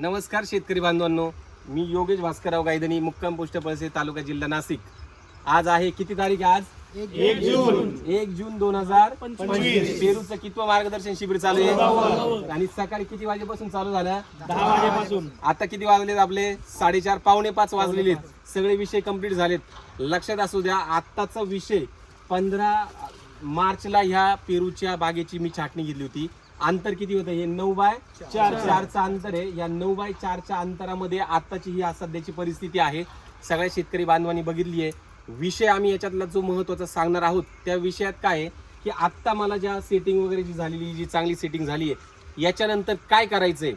नमस्कार शेतकरी बांधवांनो. मी योगेश भास्करराव गायधनी मुक्काम पोस्ट पळसे तालुका जिल्हा नाशिक. आज आहे किती तारीख आहे आज? एक जून. एक जून दोन हजार पंचवीस. पेरूचं कितवं मार्गदर्शन शिबिर चालू आहे? आणि सकाळी किती वाजेपासून चालू झालं? दहा वाजेपासून. आता किती वाजलेत आपले? साडेचार पावणे पाच वाजलेले. सगळे विषय कंप्लीट झालेत. लक्षात असू द्या आत्ताचा विषय पंधरा मार्चला ह्या पेरूच्या बागेची मी छाटणी घेतली होती. अंतर किती होतं? हे नऊ बाय चार चारचं अंतर आहे. या नऊ बाय चारच्या अंतरामध्ये आत्ताची ही सध्याची परिस्थिती आहे. सगळ्या शेतकरी बांधवांनी बघितली आहे. विषय आम्ही याच्यातला जो महत्त्वाचा सांगणार आहोत त्या विषयात काय आहे? की आत्ता मला ज्या सेटिंग वगैरे जी झालेली जी चांगली सेटिंग झाली आहे याच्यानंतर काय करायचं आहे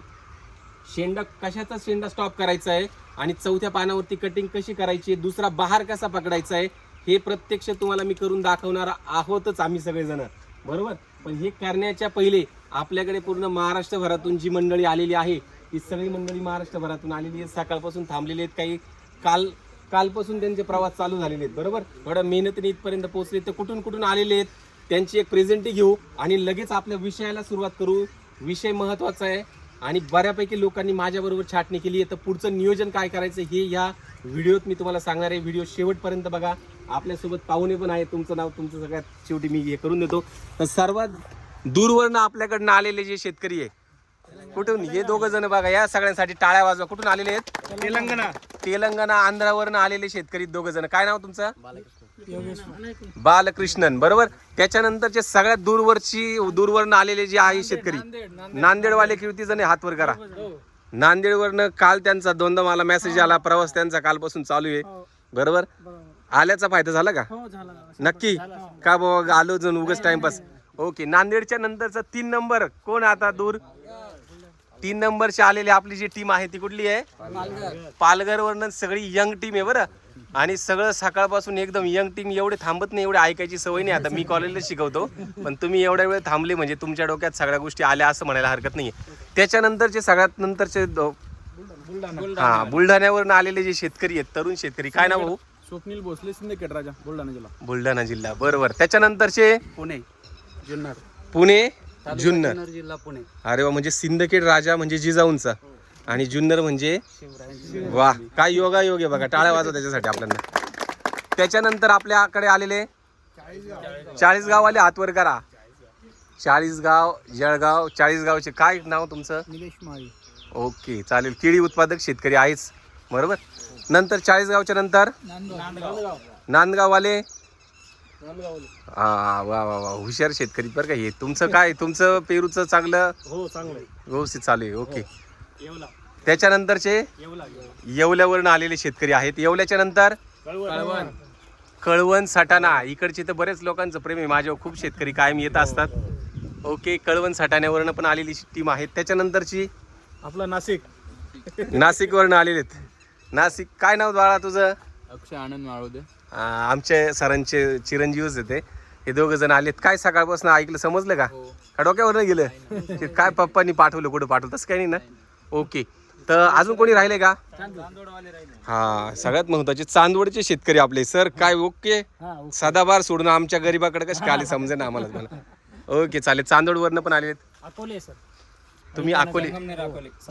शेंडा कशाचा शेंडा स्टॉप करायचा आहे? आणि चौथ्या पानावरती कटिंग कशी करायची आहे? दुसरा बहार कसा पकडायचा आहे? हे प्रत्यक्ष तुम्हाला मी करून दाखवणार आहोतच आम्ही सगळेजण. बरोबर? पण हे करण्याच्या पहिले आपल्याकडे पूर्ण महाराष्ट्रभरातून जी मंडळी आलेली आहे ती सगळी मंडळी महाराष्ट्रभरातून आलेली आहे सकाळपासून थांबलेली आहेत काही. काल कालपासून त्यांचे प्रवास चालू झालेले आहेत. बरोबर? थोड्या मेहनतीने इथपर्यंत पोहोचले तर कुठून कुठून आलेले आहेत? त्यांची एक प्रेझेंटी घेऊ आणि लगेच आपल्या विषयाला सुरुवात करू. विषय महत्त्वाचा आहे. आणि बऱ्यापैकी लोकांनी माझ्याबरोबर छाटणी केली आहे. तर पुढचं नियोजन काय करायचं हे या व्हिडिओत मी तुम्हाला सांगणार आहे. व्हिडिओ शेवटपर्यंत बघा. आपल्यासोबत पाहुणे पण आहे तुमचं नाव तुमचं सगळ्यात शेवटी मी हे करून देतो. तर सर्वात दूरवरनं आपल्याकडनं आलेले जे शेतकरी आहे कुठून? हे दोघं जण बघा. या सगळ्यांसाठी टाळ्या वाजवा. कुठून आलेले आहेत? तेलंगणा. तेलंगणा आंध्रावरनं आलेले शेतकरी दोघं जण. काय नाव तुमचं? बालकृष्णन. बरोबर? त्याच्यानंतरचे सगळ्यात दूरवरची दूरवरनं आलेले जे आहे शेतकरी नांदेडवाले किती जण? हात वर करा. नांदेडवरनं काल त्यांचा दोनदा मला मेसेज आला. प्रवास त्यांचा कालपासून चालू आहे. बरोबर? आल्याचा फायदा झाला का? नक्की? का बाबा आलो जण उगच टाइमपास ओके नांदेडच्या नंतरचा तीन नंबर कोण आता दूर? तीन नंबरची आलेली आपली जी टीम आहे ती कुठली आहे? पालघरवरनं सगळी यंग टीम आहे बरं. आणि सगळं सकाळपासून एकदम यंग टीम एवढे थांबत नाही एवढे ऐकायची सवय नाही. आता मी कॉलेजला शिकवतो पण तुम्ही एवढ्या वेळ थांबले म्हणजे तुमच्या डोक्यात सगळ्या गोष्टी आल्या असं म्हणायला हरकत नाही त्याच्यानंतरचे सगळ्यात नंतरचे हा बुलढाण्यावरून आलेले जे शेतकरी आहेत तरुण शेतकरी काय नाव भाऊ? स्वप्नील भोसले सिंदखेड राजा बुलढाणा जिल्हा. बुलढाणा जिल्हा बरोबर. त्याच्यानंतरचे? पुणे जुन्नर. पुणे जुन्नर. जिल्हा पुणे. अरे वा म्हणजे सिंदखेड राजा म्हणजे जिजाऊंचा. आणि जुन्नर म्हणजे वा काय योगा योग आहे बघा टाळ्या वाजव त्याच्यासाठी आपल्याला. त्याच्यानंतर आपल्याकडे आलेले चाळीस गाववाले हातवर करा. चाळीस गाव जळगाव चाळीस गावचे काय नाव तुमचं? निलेश माळी. ओके चालेल. केळी उत्पादक शेतकरी आहेच. बरोबर? नंतर चाळीस गावच्या नंतर? नांदगाव. नांदगाववाले? हा वा वा वा. हुशार शेतकरी बरं का हे. तुमचं काय? तुमचं पेरूचं चांगलं? हो चांगलं व्यवस्थित चालू आहे. ओके. येवला. त्याच्यानंतरचे? येवला येवल्यावरून आलेले शेतकरी आहेत. येवल्याच्या नंतर? कळवण. कळवण. सटाणा. इकडचे तर बरेच लोकांचं प्रेम आहे. माझ्यावर खूप शेतकरी कायम येत असतात. ओके कळवण सटाण्यावरनं पण आलेली टीम आहे. त्याच्यानंतरची? आपलं नाशिक. नाशिकवरनं आलेले आहेत नाशिक काय नाव बाळा तुझं? अक्षय आनंद माळवदे आमचे सरांचे चिरंजीवच येते हे दोघं जण आलेत. काय सकाळपासून ऐकलं समजलं का? का डोक्यावर गेलं? ते काय पप्पांनी पाठवलं कुठं पाठवलं? तसं काही नाही ना? ओके. तर अजून कोणी राहिले का? हा सगळ्यात महत्त्वाचे चांदवडचे शेतकरी आपले. सर काय ओके? सदाबार सोडून आमच्या गरीबाकडे कसे काय आले समजे ना आम्हाला मला ओके चालेल. चांदोडवरनं पण आलेत अकोले सर. तुम्ही अकोले?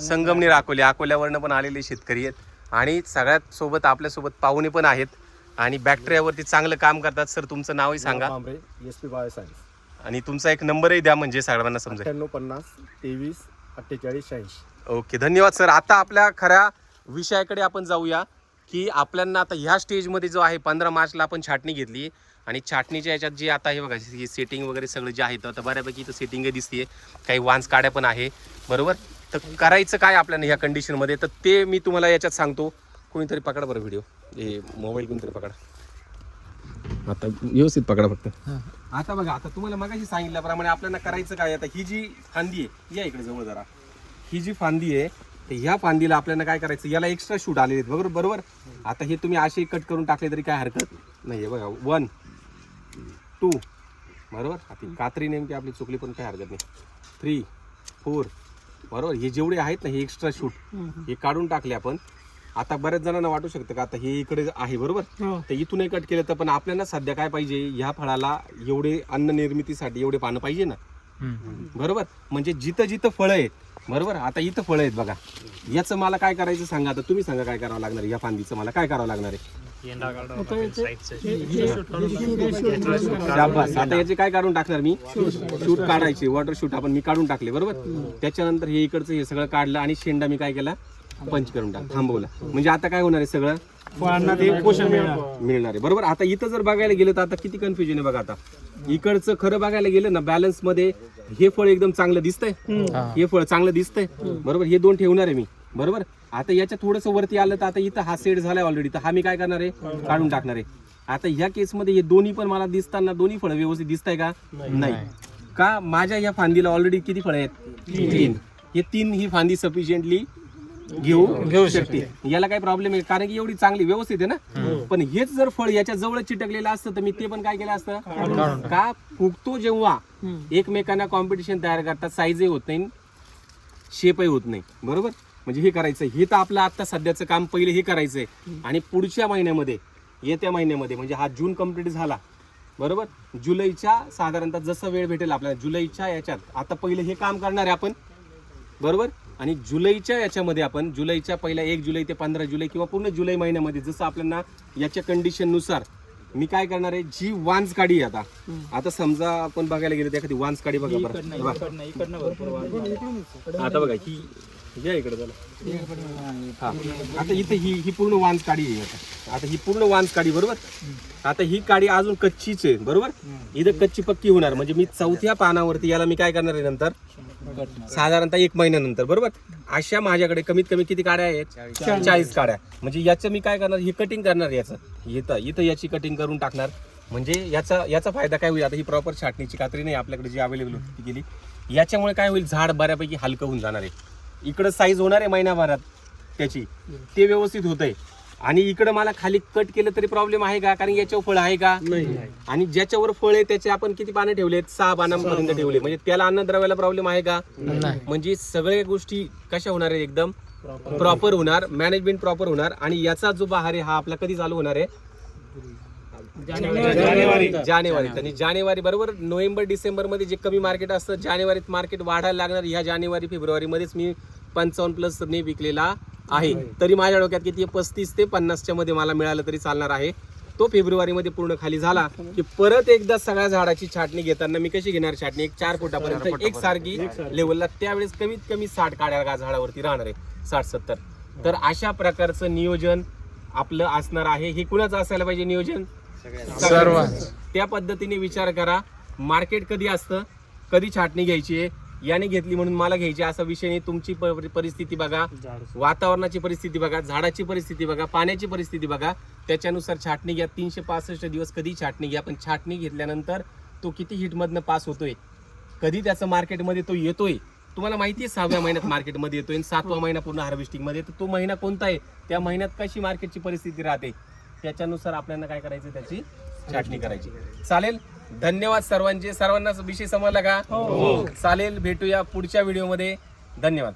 संगमनेर अकोले. अकोल्यावरनं पण आलेले शेतकरी आहेत. आणि सगळ्यात सोबत आपल्यासोबत पाहुणे पण आहेत. आणि बॅक्टेरियावरती चांगलं काम करतात सर तुमचं नावही सांगा. एस पी बायोसायन्स आणि तुमचा एक नंबरही द्या म्हणजे सगळ्यांना समजेल. अठ्ठ्याण्णव पन्नास तेवीस अठ्ठेचाळीस शहाऐंशी. ओके धन्यवाद सर. आता आपल्या खऱ्या विषयाकडे आपण जाऊया की आपल्याला आता ह्या स्टेजमध्ये जो आहे पंधरा मार्चला आपण छाटणी घेतली. आणि छाटणीच्या याच्यात जी आता हे बघा ही सेटिंग वगैरे सगळं जे आहे तर आता बऱ्यापैकी इथं सेटिंगही दिसते काही वान्स काड्या पण आहे. बरोबर? तर करायचं काय आपल्याला ह्या कंडिशनमध्ये तर ते मी तुम्हाला याच्यात सांगतो. कोणीतरी पकडा बरं व्हिडिओ हे मोबाईल कोणीतरी पकडा. आता व्यवस्थित पकडा फक्त. आता बघा आता तुम्हाला मगाशी सांगितल्याप्रमाणे आपल्याला करायचं काय? आता ही जी फांदी आहे या इकडे जवळ जरा. ही जी फांदी आहे तर ह्या फांदीला आपल्याला काय करायचं? याला एक्स्ट्रा शूट आलेले आहेत. बरोबर बरोबर? आता हे तुम्ही असे कट करून टाकले तरी काय हरकत नाही आहे बघा. वन टू बरोबर? आता कात्री नेमकी आपली चुकली पण काय हरकत नाही. थ्री फोर बरोबर? हे जेवढे आहेत ना हे एक्स्ट्रा शूट हे काढून टाकले आपण. आता बऱ्याच जणांना वाटू शकतं का आता हे इकडे आहे बरोबर? तर इथूनही कट केलं तर पण आपल्याला सध्या काय पाहिजे? ह्या फळाला एवढे अन्न निर्मितीसाठी एवढे पानं पाहिजे ना? बरोबर? म्हणजे जिथं जिथं फळं आहेत बरोबर? आता इथं फळं आहेत बघा. याचं मला काय करायचं सांगा? आता तुम्ही सांगा काय करावं लागणार आहे? या फांदीचं मला काय करावं लागणार आहे? शाबास. आता याचे काय काढून टाकणार मी? शूट काढायचे. वॉटर शूट आपण मी काढून टाकले बरोबर? त्याच्यानंतर हे इकडचं हे सगळं काढलं आणि शेंडा मी काय केला? पंच करून टाक. थांबवला म्हणजे आता काय होणार आहे सगळं? फळांना ते पोषण मिळणार. मिळणार आहे. बरोबर? आता इथं जर बघायला गेलं तर आता किती कन्फ्युजन आहे बघा आता. इकडचं खरं बघायला गेलं ना बॅलन्समध्ये हे फळ एकदम चांगलं दिसतंय. हे फळ चांगलं दिसतंय. बरोबर? हे दोन ठेवणार आहे मी. बरोबर? आता याच्या थोडस वरती आलं तर आता इथं हा सेट झालाय ऑलरेडी तर हा मी काय करणार आहे? काढून टाकणार आहे. आता ह्या केसमध्ये हे दोन्ही पण मला दिसताना दोन्ही फळं व्यवस्थित दिसताय का? नाही. का? माझ्या या फांदीला ऑलरेडी किती फळं आहेत? तीन. हे तीन ही फांदी सफिशियंटली घेऊ घेऊ शकते. याला काय प्रॉब्लेम आहे कारण की एवढी चांगली व्यवस्थित आहे ना? पण हेच जर फळ याच्या जवळ चिटकलेलं असतं तर मी ते पण काय केलं असतं? का फुगतो जेव्हा एकमेकांना कॉम्पिटिशन तयार करतात साईजही होत नाही शेपही होत नाही. बरोबर? म्हणजे हे करायचं हे तर आपलं आता सध्याचं काम पहिले हे करायचंय. आणि पुढच्या महिन्यामध्ये येत्या महिन्यामध्ये म्हणजे हा जून कंप्लीट झाला बरोबर? जुलैच्या साधारणतः जसं वेळ भेटेल आपल्याला जुलैच्या याच्यात. आता पहिले हे काम करणार आहे आपण बरोबर? आणि जुलैच्या याच्यामध्ये आपण जुलैच्या पहिल्या एक जुलै ते पंधरा जुलै किंवा पूर्ण जुलै महिन्यामध्ये जसं आपल्याला याच्या कंडिशननुसार मी काय करणार आहे जी वांज काढी आता. आता समजा आपण बघायला गेलो एखादी वांज काढी बघा बरं. आता बघा ही या इकडे हा. आता इथे ही ही पूर्ण वांज काढी आहे आता. आता ही पूर्ण वांज काढी बरोबर? आता ही काडी अजून कच्चीच आहे बरोबर? इथं कच्ची पक्की होणार. म्हणजे मी चौथ्या पानावरती याला मी काय करणार आहे नंतर? साधारणतः एक महिन्यानंतर बरोबर? अशा माझ्याकडे कमीत कमी किती काड्या आहेत? चाळीस. काड्या. म्हणजे याचं मी काय करणार? ही कटिंग करणार याचं. इथं इथं याची कटिंग करून टाकणार. म्हणजे याचा याचा फायदा काय होईल? आता ही प्रॉपर छाटणीची कात्री नाही आपल्याकडे जी अवेलेबल होती ती केली याच्यामुळे काय होईल? झाड बऱ्यापैकी हलकं होऊन जाणार आहे. इकडं साईज होणार आहे महिनाभरात त्याची. ते व्यवस्थित होतंय. आणि इकडं मला खाली कट केलं तरी प्रॉब्लेम आहे का? कारण याच्यावर फळ आहे का? आणि ज्याच्यावर फळ आहे त्याचे आपण किती पानं ठेवलेत? सहा पानांपर्यंत ठेवले. म्हणजे त्याला अन्नद्रव्याला प्रॉब्लेम आहे का? म्हणजे सगळ्या गोष्टी कशा होणार आहे एकदम? प्रॉपर होणार. मॅनेजमेंट प्रॉपर होणार. आणि याचा जो बहार आहे हा आपला कधी चालू होणार आहे? जानेवारी. जानेवारीत आणि जानेवारी बरोबर? नोव्हेंबर डिसेंबरमध्ये जे कमी मार्केट असतं जानेवारीत मार्केट वाढायला लागणार. ह्या जानेवारी फेब्रुवारी मध्येच मी पंचावन्न प्लस ने विकलेला आहे. तरी माझ्या डोक्यात किती पस्तीस ते पन्नासच्या मध्ये मला मिळालं तरी चालणार आहे. तो फेब्रुवारी मध्ये पूर्ण खाली झाला की परत एकदा सगळ्या झाडाची छाटणी घेताना मी कशी घेणार छाटणी? एक चार फुटापर्यंत एक सारखी लेवलला त्यावेळेस कमीत कमी साठ काड्या झाडावरती राहणार आहे. साठ सत्तर. तर अशा प्रकारचं नियोजन आपलं असणार आहे. हे कुणाचं असायला पाहिजे नियोजन? सर्व त्या पद्धतीने विचार करा. मार्केट कधी असतं? कधी छाटणी घ्यायची आहे? याने घेतली म्हणून मला घ्यायची असा विषय नाही. तुमची परिस्थिती बघा. वातावरणाची परिस्थिती बघा झाडाची परिस्थिती बघा पाण्याची परिस्थिती बघा. त्याच्यानुसार छाटणी घ्या. तीनशे पासष्ट दिवस कधी छाटणी घ्या पण छाटणी घेतल्यानंतर तो किती हिटमधनं पास होतोय? कधी त्याचं मार्केटमध्ये तो येतोय? तुम्हाला माहिती आहे सहाव्या महिन्यात मार्केटमध्ये येतोय आणि सातवा महिना पूर्ण हार्वेस्टिंगमध्ये तर तो महिना कोणता आहे? त्या महिन्यात कशी मार्केटची परिस्थिती राहते? त्याच्यानुसार आपल्याला काय करायचं त्याची छाटणी करायची. चालेल? धन्यवाद सर्वांचे. सर्वांना विषय समजला का? चालेल भेटूया पुढच्या व्हिडिओमध्ये. धन्यवाद.